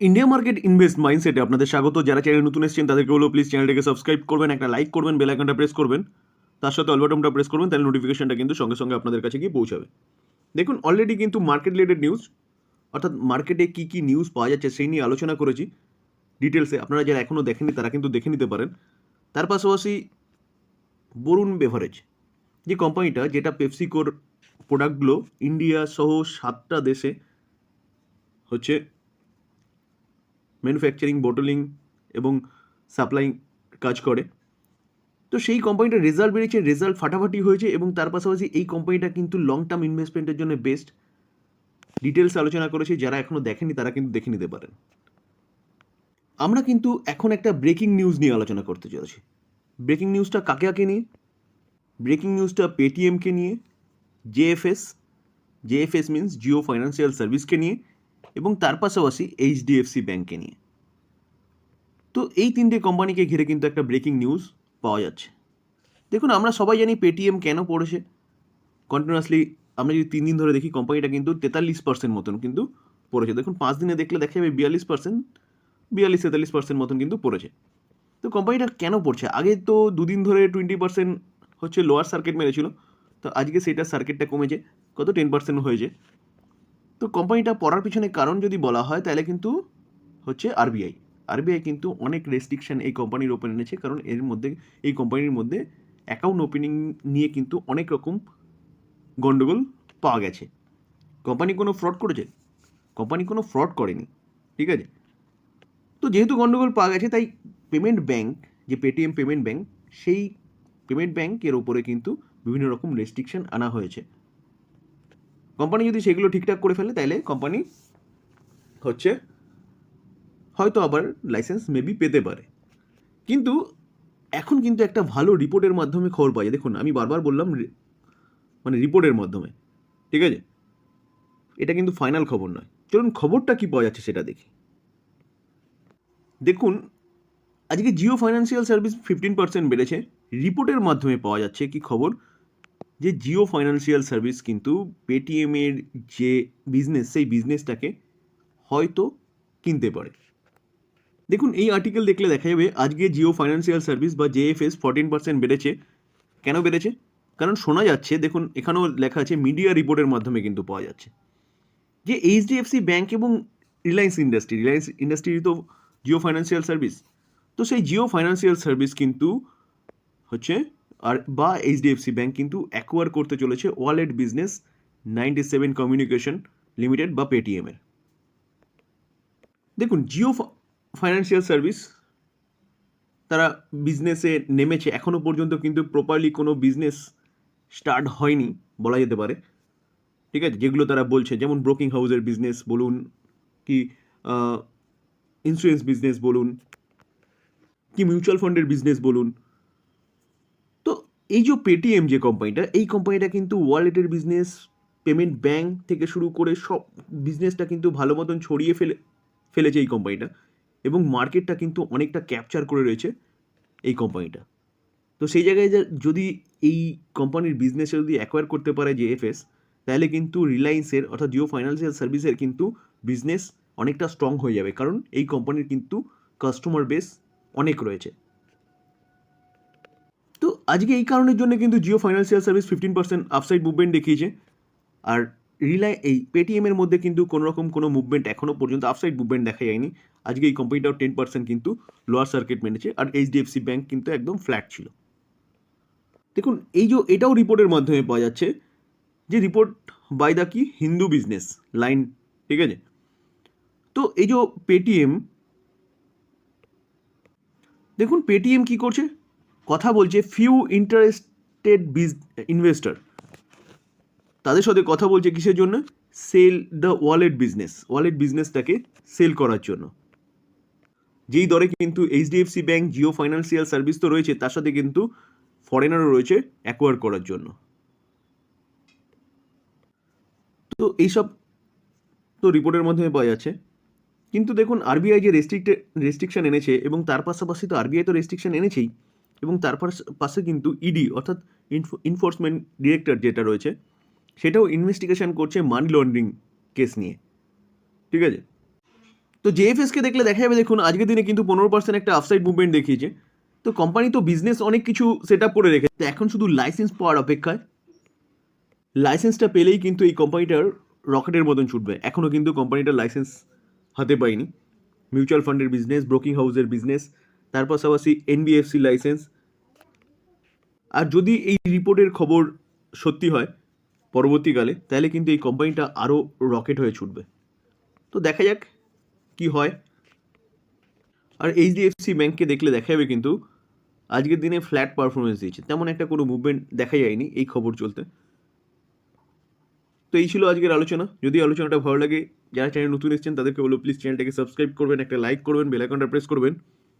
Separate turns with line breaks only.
India market invest মাইন্ডসেটে আপনাদের স্বাগত। যারা চ্যানেল নতুন এসেছেন, তাদেরকে বলব প্লিজ চ্যানেলটাকে সাবস্ক্রাইব করবেন, একটা লাইক করবেন বেল আইকনটা প্রেস করবেন। তার সাথে অল বাটনটা প্রেস করবেন, তাহলে নোটিফিকেশনটা কিন্তু সঙ্গে সঙ্গে আপনাদের কাছে গিয়ে পৌঁছাবে। দেখুন অলরেডি কিন্তু মার্কেট রিলেটেড নিউজ অর্থাৎ মার্কেটে কী কী নিউজ পাওয়া যাচ্ছে সেই নিয়ে আলোচনা করেছি। ডিটেলসে আপনারা যারা এখনও দেখেনি তারা কিন্তু দেখে নিতে পারেন। তার পাশাপাশি বরুণ বেভারেজ যে কোম্পানিটা যেটা পেপসিকোর প্রোডাক্টগুলো ইন্ডিয়া সহ সাতটা দেশে হচ্ছে ম্যানুফ্যাকচারিং বোটলিং এবং সাপ্লাই কাজ করে। তো সেই কোম্পানিটার রেজাল্ট বেরিয়েছে রেজাল্ট ফাটাফাটি হয়েছে এবং তার পাশাপাশি এই কোম্পানিটা কিন্তু লং টার্ম ইনভেস্টমেন্টের জন্য বেস্ট ডিটেলস আলোচনা করেছি, যারা এখনও দেখেনি তারা কিন্তু দেখে নিতে পারেন। আমরা কিন্তু এখন একটা ব্রেকিং নিউজ নিয়ে আলোচনা করতে চলেছি ব্রেকিং নিউজটা কাকে কাকে নিয়ে? ব্রেকিং নিউজটা পেটিএমকে নিয়ে JFS JFS means Jio financial সার্ভিসকে নিয়ে এবং তার পাশাপাশি এইচডিএফসি ব্যাংককে নিয়ে। তো এই তিনটে কোম্পানিকে ঘিরে কিন্তু একটা ব্রেকিং নিউজ পাওয়া যাচ্ছে। দেখুন, আমরা সবাই জানি পেটিএম কেন পড়েছে। কন্টিনিউয়াসলি আমরা যদি তিন দিন ধরে দেখি, কোম্পানিটা কিন্তু তেতাল্লিশ পার্সেন্ট মতন কিন্তু পড়েছে। দেখুন, পাঁচ দিনে দেখলে দেখা যাবে বিয়াল্লিশ পার্সেন্ট বিয়াল্লিশ তেতাল্লিশ পার্সেন্ট মতন কিন্তু পড়েছে। তো কোম্পানিটা কেন পড়ছে? আগে তো দুদিন ধরে টোয়েন্টি পার্সেন্ট হচ্ছে লোয়ার সার্কিট মেরেছিল। তো আজকে সেটা সার্কিটটা কমেছে। কত? টেন পার্সেন্ট হয়েছে। তো কোম্পানিটা পড়ার পিছনে কারণ যদি বলা হয়, তাহলে কিন্তু হচ্ছে আরবিআই আরবিআই কিন্তু অনেক রেস্ট্রিকশন এই কোম্পানির ওপেন এনেছে, কারণ এর মধ্যে, এই কোম্পানির মধ্যে অ্যাকাউন্ট ওপেনিং নিয়ে কিন্তু অনেক রকম গণ্ডগোল পাওয়া গেছে। কোম্পানি কোনো ফ্রড করেছে? কোম্পানি কোনো ফ্রড করেনি, ঠিক আছে? তো যেহেতু গণ্ডগোল পাওয়া গেছে, তাই পেমেন্ট ব্যাংক যে পেটিএম পেমেন্ট ব্যাংক সেই পেমেন্ট ব্যাংকের ওপরে কিন্তু বিভিন্ন রকম রেস্ট্রিকশন আনা হয়েছে। কোম্পানি যদি সেগুলো ঠিকঠাক করে ফেলে তাহলে কোম্পানি হচ্ছে হয়তো আবার লাইসেন্স মেবি পেতে পারে। কিন্তু এখন কিন্তু একটা ভালো রিপোর্টের মাধ্যমে খবর পাওয়া যায়। দেখুন, আমি বারবার বললাম মানে রিপোর্টের মাধ্যমে, ঠিক আছে? এটা কিন্তু ফাইনাল খবর নয়। চলুন, খবরটা কি পাওয়া যাচ্ছে সেটা দেখি। দেখুন, আজকে Jio financial service fifteen percent বেড়েছে। রিপোর্টের মাধ্যমে পাওয়া যাচ্ছে কি খবর? যে জিও ফাইন্যান্সিয়াল সার্ভিস কিন্তু পেটিএমের যে বিজনেস সেই বিজনেসটাকে হয়তো কিনতে পারে। দেখুন, এই আর্টিকেল দেখলে দেখা যাবে আজকে জিও ফাইন্যান্সিয়াল সার্ভিস বা জেএফএস ফোরটিন পার্সেন্ট বেড়েছে। কেন বেড়েছে? কারণ শোনা যাচ্ছে, দেখুন, এখানেও লেখা আছে মিডিয়া রিপোর্টের মাধ্যমে কিন্তু পাওয়া যাচ্ছে। যে এইচডিএফসি ব্যাংক এবং রিলায়েন্স ইন্ডাস্ট্রি রিলায়েন্স ইন্ডাস্ট্রি তো জিও ফাইন্যান্সিয়াল সার্ভিস। তো সেই জিও ফাইন্যান্সিয়াল সার্ভিস কিন্তু হচ্ছে আর বা এইচডিএফসি ব্যাংক কিন্তু অ্যাকোয়ার করতে চলেছে wallet business ninety seven communication limited বা পেটিএমের দেখুন জিও ফাইন্যান্সিয়াল সার্ভিস তারা বিজনেসে নেমেছে এখনও পর্যন্ত কিন্তু প্রপারলি কোনো বিজনেস স্টার্ট হয়নি, বলা যেতে পারে। ঠিক আছে? যেগুলো তারা বলছে, যেমন ব্রোকিং হাউসের বিজনেস বলুন, কি ইন্স্যুরেন্স বিজনেস বলুন, কি মিউচুয়াল ফান্ডের বিজনেস বলুন এই যে পেটিএম যে কোম্পানিটা এই কোম্পানিটা কিন্তু ওয়ালেটের বিজনেস পেমেন্ট ব্যাংক থেকে শুরু করে সব বিজনেসটা কিন্তু ভালো মতন ছড়িয়ে ফেলে, ফেলেছে এই কোম্পানিটা এবং মার্কেটটা কিন্তু অনেকটা ক্যাপচার করে রয়েছে এই কোম্পানিটা তো সেই জায়গায় যদি এই কোম্পানির বিজনেসে যদি অ্যাকোয়ার করতে পারে যে এফএস তাহলে কিন্তু রিলায়েন্সের অর্থাৎ জিও ফাইন্যান্সিয়াল সার্ভিসের কিন্তু বিজনেস অনেকটা স্ট্রং হয়ে যাবে। কারণ এই কোম্পানির কিন্তু কাস্টমার বেস অনেক রয়েছে। আজকে এই কারণের জন্য কিন্তু Jio financial service fifteen percent upside movement দেখিয়েছে। আর রিলাই এই পেটিএমের মধ্যে কিন্তু কোনো রকম কোনো মুভমেন্ট এখনও পর্যন্ত আপসাইড মুভমেন্ট দেখা যায়নি। আজকে এই কোম্পানিটাও টেন পার্সেন্ট কিন্তু লোয়ার সার্কিট মেনেছে আর এইচডিএফসি ব্যাঙ্ক কিন্তু একদম ফ্ল্যাট ছিল। দেখুন, এই যে এটাও রিপোর্টের মাধ্যমে পাওয়া যাচ্ছে যে রিপোর্ট বাই দ্য কি হিন্দু বিজনেস লাইন ঠিক আছে? তো এই যে পেটিএম দেখুন পেটিএম কি করছে? কথা বলছে ফিউ ইন্টারেস্টেড বিজ ইনভেস্টর তাদের সাথে কথা বলছে কিসের জন্য? Sell the wallet business wallet বিজনেসটাকে sell করার জন্য। যেই দরে কিন্তু HDFC bank Jio financial service তো রয়েছে, তার সাথে কিন্তু ফরেনারও রয়েছে অ্যাকোয়ার করার জন্য। তো এইসব তো রিপোর্টের মাধ্যমে পাওয়া যাচ্ছে। কিন্তু দেখুন আরবিআই যে রেস্ট্রিক্টে রেস্ট্রিকশন এনেছে এবং তার পাশাপাশি তো আরবিআই তো রেস্ট্রিকশন এনেছেই এবং তার পাশে কিন্তু ইডি অর্থাৎ ইনফোর্সমেন্ট ডিরেক্টর যেটা রয়েছে, সেটাও ইনভেস্টিগেশন করছে মানি লন্ডারিং কেস নিয়ে। ঠিক আছে? তো জেএফএসকে দেখলে দেখা যাবে দেখুন, আজকের দিনে কিন্তু পনেরো পার্সেন্ট একটা আফসাইড মুভমেন্ট দেখিয়েছে। তো কোম্পানি তো বিজনেস অনেক কিছু সেট আপ করে রেখেছে। এখন শুধু লাইসেন্স পাওয়ার অপেক্ষায় লাইসেন্সটা পেলেই কিন্তু এই কোম্পানিটার রকেটের মতন ছুটবে। এখনও কিন্তু কোম্পানিটার লাইসেন্স হাতে পায়নি মিউচুয়াল ফান্ডের বিজনেস ব্রোকিং হাউসের বিজনেস তার পাশাপাশি এনবিএফসি লাইসেন্স আর যদি এই রিপোর্টের খবর সত্যি হয় পরবর্তীকালে, তাহলে কিন্তু এই কোম্পানিটা আরও রকেট হয়ে ছুটবে। তো দেখা যাক কি হয়। আর এইচডিএফসি ব্যাংককে দেখলে দেখা যাবে কিন্তু আজকের দিনে ফ্ল্যাট পারফরমেন্স দিয়েছে। তেমন একটা কোনো মুভমেন্ট দেখা যায়নি এই খবর চলতে। তো এই ছিল আজকের আলোচনা। যদি আলোচনাটা ভালো লাগে, যারা চ্যানেল নতুন এসেছেন, তাদেরকে বলব প্লিজ চ্যানেলটাকে সাবস্ক্রাইব করবেন, একটা লাইক করবেন বেল আইকনটা প্রেস করবেন।